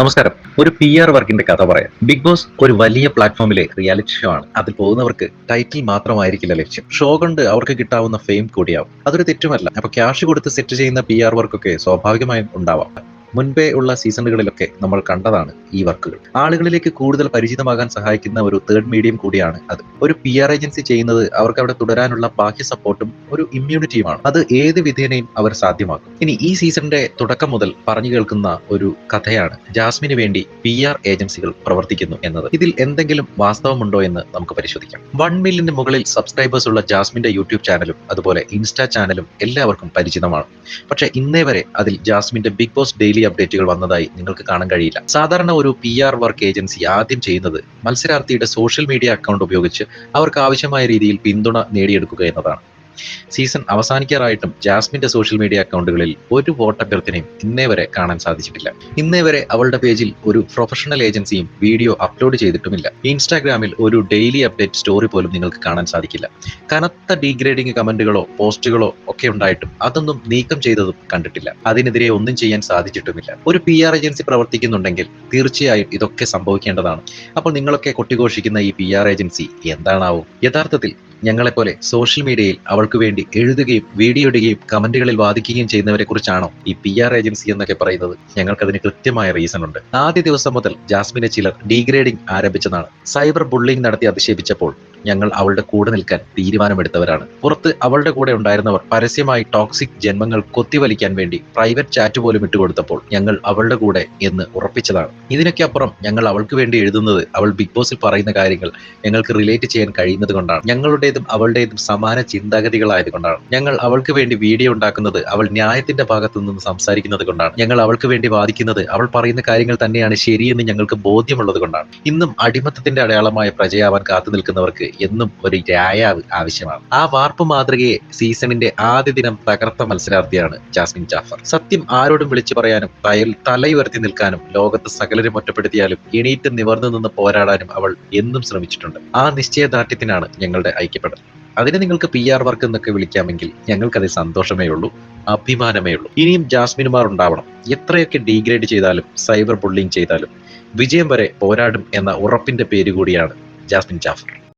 നമസ്കാരം. ഒരു P R വർക്കിന്റെ കഥ പറയാം. ബിഗ് ബോസ് ഒരു വലിയ പ്ലാറ്റ്ഫോമിലെ റിയാലിറ്റി ഷോ ആണ്. അതിൽ പോകുന്നവർക്ക് ടൈറ്റിൽ മാത്രമായിരിക്കില്ല ലക്ഷ്യം. ഷോ കൊണ്ട് അവർക്ക് കിട്ടാവുന്ന ഫെയിം കൂടിയാവും. അതൊരു തെറ്റുമല്ല. അപ്പൊ ക്യാഷ് കൊടുത്ത് സെറ്റ് ചെയ്യുന്ന പി ആർ വർക്കൊക്കെ സ്വാഭാവികമായും ഉണ്ടാവാം. മുൻപേ ഉള്ള സീസണുകളിലൊക്കെ നമ്മൾ കണ്ടതാണ് ഈ വർക്കുകൾ. ആളുകളിലേക്ക് കൂടുതൽ പരിചിതമാകാൻ സഹായിക്കുന്ന ഒരു തേർഡ് മീഡിയം കൂടിയാണ് അത്. ഒരു പി ആർ ഏജൻസി ചെയ്യുന്നത് അവർക്ക് അവിടെ തുടരാനുള്ള ബാഹ്യ സപ്പോർട്ടും ഒരു ഇമ്മ്യൂണിറ്റിയുമാണ് അത് ഏത് വിധേനയും അവർ സാധ്യമാക്കും. ഇനി ഈ സീസണിന്റെ തുടക്കം മുതൽ പറഞ്ഞു കേൾക്കുന്ന ഒരു കഥയാണ് ജാസ്മിന് വേണ്ടി പി ആർ ഏജൻസികൾ പ്രവർത്തിക്കുന്നു എന്നത്. ഇതിൽ എന്തെങ്കിലും വാസ്തവമുണ്ടോ എന്ന് നമുക്ക് പരിശോധിക്കാം. വൺ മില്യന് മുകളിൽ സബ്സ്ക്രൈബേഴ്സ് ഉള്ള ജാസ്മിന്റെ യൂട്യൂബ് ചാനലും അതുപോലെ ഇൻസ്റ്റാ ചാനലും എല്ലാവർക്കും പരിചിതമാണ്. പക്ഷേ ഇന്നേ വരെ അതിൽ ജാസ്മിന്റെ ബിഗ് ബോസ് ഡെയിലി അപ്ഡേറ്റുകൾ വന്നതായി നിങ്ങൾക്ക് കാണാൻ കഴിയില്ല. സാധാരണ ഒരു പി ആർ വർക്ക് ഏജൻസി ആദ്യം ചെയ്യുന്നത് മത്സരാർത്ഥിയുടെ സോഷ്യൽ മീഡിയ അക്കൗണ്ട് ഉപയോഗിച്ച് അവർക്ക് ആവശ്യമായ രീതിയിൽ പിന്തുണ നേടിയെടുക്കുക എന്നതാണ്. സീസൺ അവസാനിക്കാറായിട്ടും ജാസ്മിന്റെ സോഷ്യൽ മീഡിയ അക്കൗണ്ടുകളിൽ ഒരു വോട്ട് അഭ്യർത്ഥനയും ഇന്നേ വരെ കാണാൻ സാധിച്ചിട്ടില്ല. ഇന്നേ വരെ അവളുടെ പേജിൽ ഒരു പ്രൊഫഷണൽ ഏജൻസിയും വീഡിയോ അപ്ലോഡ് ചെയ്തിട്ടുമില്ല. ഇൻസ്റ്റാഗ്രാമിൽ ഒരു ഡെയിലി അപ്ഡേറ്റ് സ്റ്റോറി പോലും നിങ്ങൾക്ക് കാണാൻ സാധിക്കില്ല. കനത്ത ഡീഗ്രേഡിംഗ് കമന്റുകളോ പോസ്റ്റുകളോ ഒക്കെ ഉണ്ടായിട്ടും അതൊന്നും നീക്കം ചെയ്തതും കണ്ടിട്ടില്ല. അതിനെതിരെ ഒന്നും ചെയ്യാൻ സാധിച്ചിട്ടുമില്ല. ഒരു പി ആർ ഏജൻസി പ്രവർത്തിക്കുന്നുണ്ടെങ്കിൽ തീർച്ചയായും ഇതൊക്കെ സംഭവിക്കേണ്ടതാണ്. അപ്പോൾ നിങ്ങളൊക്കെ കൊട്ടിഘോഷിക്കുന്ന ഈ പി ആർ ഏജൻസി എന്താണാവും? യഥാർത്ഥത്തിൽ ഞങ്ങളെപ്പോലെ സോഷ്യൽ മീഡിയയിൽ അവൾക്ക് വേണ്ടി എഴുതുകയും വീഡിയോ ഇടുകയും കമന്റുകളിൽ വാദിക്കുകയും ചെയ്യുന്നവരെ കുറിച്ചാണോ ഈ പി ആർ ഏജൻസി എന്നൊക്കെ പറയുന്നത്? ഞങ്ങൾക്കതിന് കൃത്യമായ റീസൺ ഉണ്ട്. ആദ്യ ദിവസം മുതൽ ജാസ്മിനെ ചിലർ ഡീഗ്രേഡിംഗ് ആരംഭിച്ചതാണ്. സൈബർ ബുള്ളിംഗ് നടത്തി അധിക്ഷേപിച്ചപ്പോൾ ഞങ്ങൾ അവളുടെ കൂടെ നിൽക്കാൻ തീരുമാനമെടുത്തവരാണ്. പുറത്ത് അവളുടെ കൂടെ ഉണ്ടായിരുന്നവർ പരസ്യമായി ടോക്സിക് ജന്മങ്ങൾ കൊത്തിവലിക്കാൻ വേണ്ടി പ്രൈവറ്റ് ചാറ്റ് പോലും ഇട്ടുകൊടുത്തപ്പോൾ ഞങ്ങൾ അവളുടെ കൂടെ എന്ന് ഉറപ്പിച്ചതാണ്. ഇതിനൊക്കെ അപ്പുറം ഞങ്ങൾ അവൾക്ക് വേണ്ടി എഴുതുന്നത് അവൾ ബിഗ് ബോസിൽ പറയുന്ന കാര്യങ്ങൾ ഞങ്ങൾക്ക് റിലേറ്റ് ചെയ്യാൻ കഴിയുന്നത് കൊണ്ടാണ്. ഞങ്ങളുടേതും അവളുടേതും സമാന ചിന്താഗതികളായതുകൊണ്ടാണ്. ഞങ്ങൾ അവൾക്ക് വേണ്ടി വീഡിയോ ഉണ്ടാക്കുന്നത് അവൾ ന്യായത്തിന്റെ ഭാഗത്തു നിന്ന് സംസാരിക്കുന്നത് കൊണ്ടാണ്. ഞങ്ങൾ അവൾക്ക് വേണ്ടി വാദിക്കുന്നത് അവൾ പറയുന്ന കാര്യങ്ങൾ തന്നെയാണ് ശരിയെന്ന് ഞങ്ങൾക്ക് ബോധ്യമുള്ളത് കൊണ്ടാണ്. ഇന്നും അടിമത്തത്തിന്റെ അടയാളമായ പ്രജയാവാൻ കാത്തു നിൽക്കുന്നവർക്ക് എന്നും ഒരു രായാവ് ആവശ്യമാണ്. ആ വാർപ്പ് മാതൃകയെ സീസണിന്റെ ആദ്യ ദിനം തകർത്ത മത്സരാർത്ഥിയാണ് ജാസ്മിൻ ജാഫർ. സത്യം ആരോടും വിളിച്ചു പറയാനും തയൽ തലയുയർത്തി നിൽക്കാനും ലോകത്ത് സകലരും ഒറ്റപ്പെടുത്തിയാലും എണീറ്റ് നിവർന്നു നിന്ന് പോരാടാനും അവൾ എന്നും ശ്രമിച്ചിട്ടുണ്ട്. ആ നിശ്ചയദാർഢ്യത്തിനാണ് ഞങ്ങളുടെ ഐക്യപ്പെടൽ അതിനെ നിങ്ങൾക്ക് പി ആർ വർക്ക് എന്നൊക്കെ വിളിക്കാമെങ്കിൽ ഞങ്ങൾക്കത് സന്തോഷമേ ഉള്ളൂ അഭിമാനമേ ഉള്ളൂ. ഇനിയും ജാസ്മിനുമാർ ഉണ്ടാവണം. എത്രയൊക്കെ ഡീഗ്രേഡ് ചെയ്താലും സൈബർ ബുള്ളിങ് ചെയ്താലും വിജയം വരെ പോരാടും എന്ന ഉറപ്പിന്റെ പേര് കൂടിയാണ് ജാസ്മിൻ ജാഫർ.